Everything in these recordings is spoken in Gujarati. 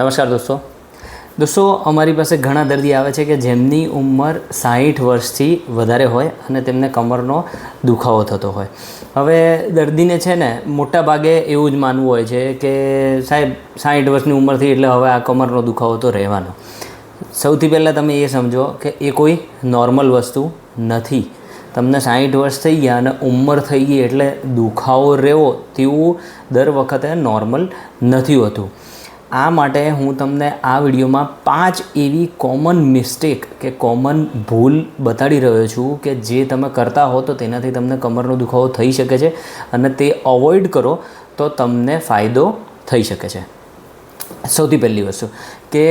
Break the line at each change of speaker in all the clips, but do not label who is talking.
નમસ્કાર દોસ્તો. દોસ્તો, અમારી પાસે ઘણા દર્દી આવે છે કે જેમની ઉંમર સાહીઠ વર્ષથી વધારે હોય અને તેમને કમરનો દુખાવો થતો હોય. હવે દર્દીને છે ને, મોટા ભાગે એવું જ માનવું હોય છે કે સાહેબ, સાહીઠ વર્ષની ઉંમરથી એટલે હવે આ કમરનો દુખાવો તો રહેવાનો. સૌથી પહેલાં તમે એ સમજો કે એ કોઈ નોર્મલ વસ્તુ નથી. તમને સાહીઠ વર્ષ થઈ ગયા અને ઉંમર થઈ ગઈ એટલે દુખાવો રહેવો તેવું દર વખતે નોર્મલ નથી હોતું. આ માટે હું તમને આ વિડીયોમાં પાંચ એવી કોમન મિસ્ટેક કે કોમન ભૂલ બતાડી રહ્યો છું કે જે તમે કરતા હો તો તેનાથી તમને કમરનો દુખાવો થઈ શકે છે અને તે અવોઇડ કરો તો તમને ફાયદો થઈ શકે છે. સૌથી પહેલી વસ્તુ, કે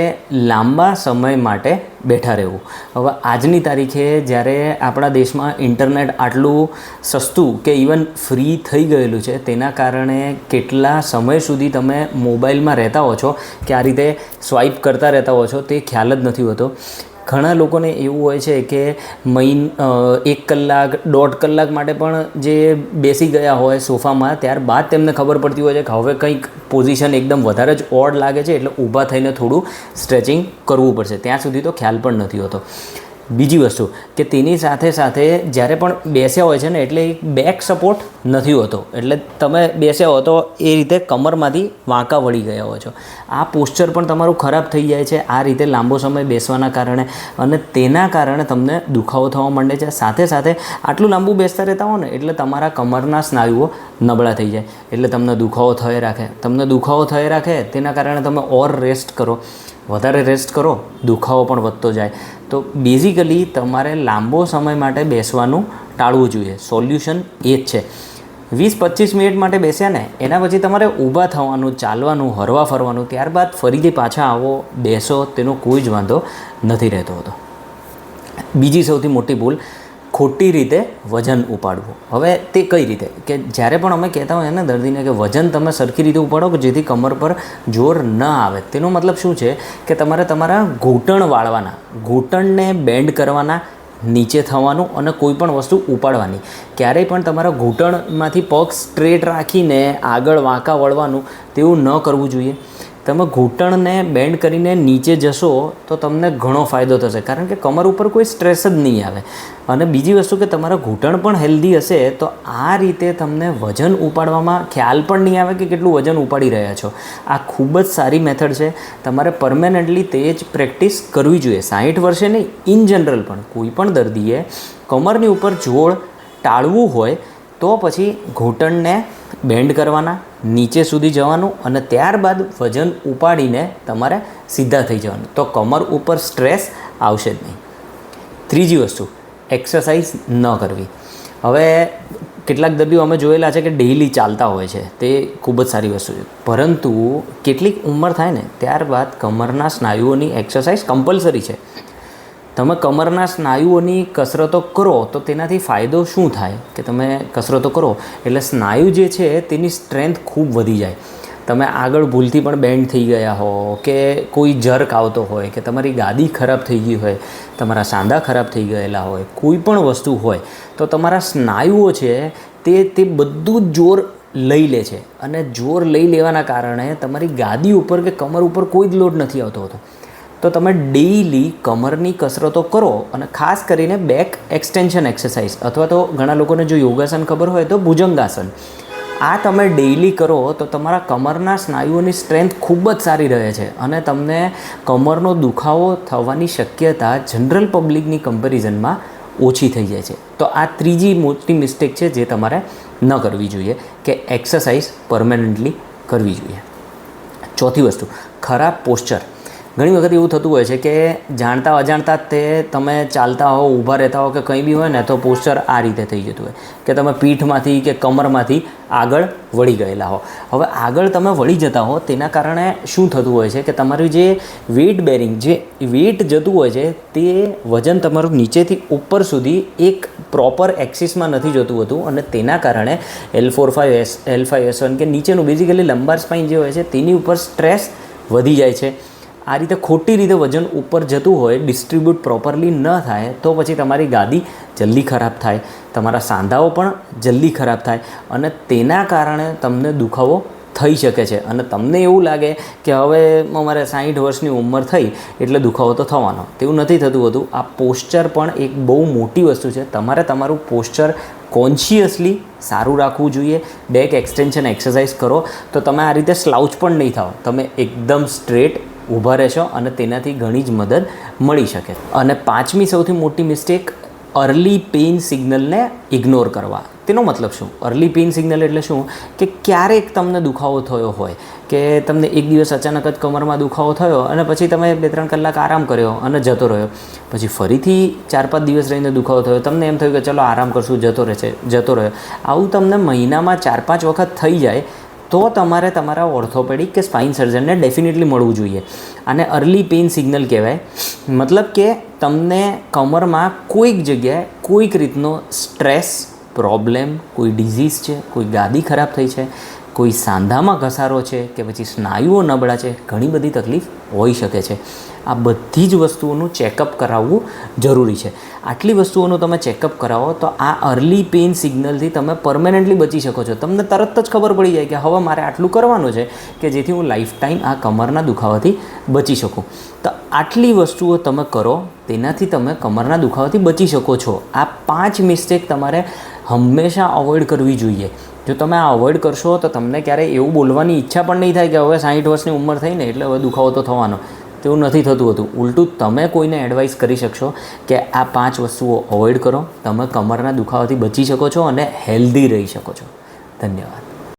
લાંબા સમય માટે બેઠા રહેવું. હવે આજની તારીખે જ્યારે આપણા દેશમાં ઇન્ટરનેટ આટલું સસ્તું કે ઇવન ફ્રી થઈ ગયેલું છે, તેના કારણે કેટલા સમય સુધી તમે મોબાઈલમાં રહેતા હો છો, કે આ રીતે સ્વાઇપ કરતા રહેતા હો છો, તે ખ્યાલ જ નથી હોતો. ઘણા લોકોને એવું હોય છે કે મહિન એક કલાક, દોઢ કલાક માટે પણ જે બેસી ગયા હોય સોફામાં, ત્યારબાદ તેમને ખબર પડતી હોય છે કે હવે કંઈક પોઝિશન એકદમ વધારે જ ઓડ લાગે છે એટલે ઊભા થઈને થોડું સ્ટ્રેચિંગ કરવું પડશે. ત્યાં સુધી તો ખ્યાલ પણ નથી હોતો. બીજી વસ્તુ કે તેની સાથે સાથે જ્યારે પણ બેસ્યા હોય છે ને એટલે બેક સપોર્ટ નથી હોતો. એટલે તમે બેસ્યા હો તો એ રીતે કમરમાંથી વાંકા વળી ગયા હોય છો. આ પોસ્ચર પણ તમારું ખરાબ થઈ જાય છે, આ રીતે લાંબો સમય બેસવાના કારણે અને તેના કારણે તમને દુખાવો થવા માંડે છે. સાથે સાથે આટલું લાંબુ બેસતા રહેતા હો ને એટલે તમારા કમરના સ્નાયુઓ નબળા થઈ જાય. એટલે તમને દુખાવો થઈ રાખે. તમને દુખાવો થઈ રાખે, તેના કારણે તમે ઓર રેસ્ટ કરો. વધારે રેસ્ટ કરો, દુખાવો પણ વધતો જાય. તો બેઝિકલી તમારે લાંબો સમય માટે બેસવાનું ટાળવું જોઈએ. સોલ્યુશન એ જ છે. વીસ પચીસ મિનિટ માટે બેસ્યા ને, એના પછી તમારે ઊભા થવાનું, ચાલવાનું, હરવા ફરવાનું, ત્યારબાદ ફરીથી પાછા આવો, બેસો, તેનો કોઈ જ વાંધો નથી રહેતો હતો. બીજી સૌથી મોટી ભૂલ ખોટી રીતે વજન ઉપાડવું. હવે તે કઈ રીતે? કે જ્યારે પણ અમે કહેતા હોઈએ ને દર્દીને કે વજન તમે સરખી રીતે ઉપાડો કે જેથી કમર પર જોર ન આવે, તેનો મતલબ શું છે? કે તમારે તમારા ઘૂંટણ વાળવાના, ઘૂંટણને બેન્ડ કરવાના, નીચે થવાનું અને કોઈ પણ વસ્તુ ઉપાડવાની. ક્યારેય પણ તમારા ઘૂંટણમાંથી પગ સ્ટ્રેટ રાખીને આગળ વાંકા વળવાનું, તેવું ન કરવું જોઈએ. તમે ઘૂંટણને બેન્ડ કરીને નીચે જશો તો તમને ઘણો ફાયદો થશે. કારણ કે કમર ઉપર કોઈ સ્ટ્રેસ જ નહીં આવે. અને બીજી વસ્તુ કે તમારા ઘૂંટણ પણ હેલ્ધી હશે તો આ રીતે તમને વજન ઉપાડવામાં ખ્યાલ પણ નહીં આવે કે કેટલું વજન ઉપાડી રહ્યા છો. આ ખૂબ જ સારી મેથડ છે. તમારે પરમેનન્ટલી તે જ પ્રેક્ટિસ કરવી જોઈએ. સાહીઠ વર્ષે નહીં ઇન જનરલ પણ. કોઈ પણ દર્દીએ કમરની ઉપર જોડ ટાળવું હોય તો પછી ઘૂંટણને બેન્ડ કરવાના નીચે સુધી જવાનું અને ત્યારબાદ વજન ઉપાડીને તમારે સીધા થઈ જવાનું. તો કમર ઉપર સ્ટ્રેસ આવશે જ નહીં. ત્રીજી વસ્તુ, એક્સરસાઇઝ ન કરવી. હવે કેટલાક દર્દીઓ અમે જોયેલા છે કે ડેઈલી ચાલતા હોય છે. તે ખૂબ જ સારી વસ્તુ છે. પરંતુ કેટલીક ઉંમર થાય ને, ત્યારબાદ કમરના સ્નાયુઓની એક્સરસાઇઝ કમ્પલસરી છે. તમે કમરના સ્નાયુઓની કસરતો કરો, તો તેનાથી ફાયદો શું થાય? કે તમે કસરતો કરો, એટલે સ્નાયુ જે છે, તેની સ્ટ્રેન્થ ખૂબ વધી જાય. તમે આગળ ભૂલથી પણ બેન્ડ થઈ ગયા હો, કે કોઈ જર્ક આવતો હોય, કે તમારી ગાદી ખરાબ થઈ ગઈ હોય, તમારા સાંધા ખરાબ થઈ ગયેલા હોય, કોઈ પણ વસ્તુ હોય, તો તમારા સ્નાયુઓ છે, તે તે બધું જોર લઈ લે છે. અને જોર લઈ લેવાના કારણે તમારી ગાદી ઉપર કે કમર ઉપર કોઈ જ લોડ નથી આવતો હોતો. તો તમે ડેઈલી કમરની કસરતો કરો અને ખાસ કરીને બેક એક્સટેન્શન એક્સરસાઇઝ અથવા તો ઘણા લોકોને જો યોગાસન ખબર હોય તો ભુજંગાસન. આ તમે ડેઈલી કરો તો તમારા કમરના સ્નાયુઓની સ્ટ્રેન્થ ખૂબ જ સારી રહે છે અને તમને કમરનો દુખાવો થવાની શક્યતા જનરલ પબ્લિકની કમ્પેરિઝનમાં ઓછી થઈ જાય છે. તો આ ત્રીજી મોટી મિસ્ટેક છે જે તમારે ન કરવી જોઈએ કે એક્સરસાઇઝ પરમેનન્ટલી કરવી જોઈએ. ચોથી વસ્તુ, ખરાબ પોસ્ચર ઘણી વખત એવું થતું હોય છે કે જાણતા અજાણતા તે તમે ચાલતા હો, ઊભા રહેતા હો કે કંઈ બી હોય ને તો પોસ્ચર આ રીતે થઈ જતું હોય. કે તમે પીઠમાંથી કે કમરમાંથી આગળ વળી ગયેલા હો. હવે આગળ તમે વળી જતા હો તેના કારણે શું થતું હોય છે કે તમારું જે વેઇટ બેરિંગ જે વેઇટ જતું હોય છે તે વજન તમારું નીચેથી ઉપર સુધી એક પ્રોપર એક્સિસમાં નથી જતું હતું અને તેના કારણે L four five S L five S one કે નીચેનું બેઝિકલી લંબાર સ્પાઇન જે હોય છે તેની ઉપર સ્ટ્રેસ વધી જાય છે. આ રીતે ખોટી રીતે વજન ઉપર જતું હોય ડિસ્ટ્રીબ્યુટ પ્રોપરલી ન થાય, તો પછી તમારી ગાદી જલ્દી ખરાબ થાય. તમારા સાંધાઓ પણ જલ્દી ખરાબ થાય. અને તેના કારણે તમને દુખાવો થઈ શકે છે. અને તમને એવું લાગે કે હવે અમારે સાઠ વર્ષની ઉંમર થઈ, એટલે દુખાવો તો થવાનો. તેવું નથી થતું હોતું. આ પોસ્ચર પણ એક બહુ મોટી વસ્તુ છે. તમારે તમારું પોસ્ચર કોન્શિયસલી સારું રાખવું જોઈએ. બેક એક્સટેન્શન એક્સરસાઇઝ કરો. તો તમે આ રીતે સ્લાઉચ પણ નહીં થાઓ તમે એકદમ સ્ટ્રેટ ઊભા રહેશો અને તેનાથી ઘણી જ મદદ મળી શકે. અને પાંચમી સૌથી મોટી મિસ્ટેક અર્લી પેઇન સિગ્નલને ઇગ્નોર કરવા. તેનો મતલબ શું? અર્લી પેઇન સિગ્નલ એટલે શું? કે ક્યારેક તમને દુખાવો થયો હોય, કે તમને એક દિવસ અચાનક જ કમરમાં દુખાવો થયો અને પછી તમે બે ત્રણ કલાક આરામ કર્યો અને જતો રહ્યો. પછી ફરીથી ચાર પાંચ દિવસ રહીને દુખાવો થયો, તમને એમ થયું કે ચલો આરામ કરશું, જતો રહેશે, જતો રહ્યો. આવું તમને મહિનામાં ચાર પાંચ વખત થઈ જાય તો તમારે તમારા ઓર્થોપેડિક કે સ્પાઇન સર્જનને ડેફિનેટલી મળવું જોઈએ. આને અર્લી પેઇન સિગ્નલ કહેવાય. મતલબ કે તમને કમરમાં કોઈક જગ્યાએ કોઈક રીતનો સ્ટ્રેસ, પ્રોબ્લેમ, કોઈ ડિઝીઝ છે, કોઈ ગાદી ખરાબ થઈ છે, કોઈ સાંધામાં ઘસારો છે કે પછી સ્નાયુઓ નબળા છે, ઘણી બધી તકલીફ હોઈ શકે છે. આ બધી જ વસ્તુઓનું ચેકઅપ કરાવવું જરૂરી છે. આટલી વસ્તુઓનું તમે ચેકઅપ કરાવો તો આ અર્લી પેઇન સિગ્નલથી તમે પરમેનન્ટલી બચી શકો છો. તમને તરત જ ખબર પડી જાય કે હવે મારે આટલું કરવાનું છે કે જેથી હું લાઈફ ટાઈમ આ કમરના દુખાવાથી બચી શકું. તો આટલી વસ્તુઓ તમે કરો, તેનાથી તમે કમરના દુખાવાથી બચી શકો છો. આ પાંચ મિસ્ટેક તમારે હંમેશા અવોઇડ કરવી જોઈએ. જો તમે આ અવોઇડ કરશો તો તમને ક્યારેય એવું બોલવાની ઈચ્છા પણ નહીં થાય કે હવે સાઠ વર્ષની ઉંમર થઈને એટલે હવે દુખાવો તો થવાનો. તેવું નથી થતું હતું. ઉલટું તમે કોઈને એડવાઇસ કરી શકશો કે આ પાંચ વસ્તુઓ અવોઇડ કરો. તમે કમરના દુખાવાથી બચી શકો છો અને હેલ્ધી રહી શકો છો. ધન્યવાદ.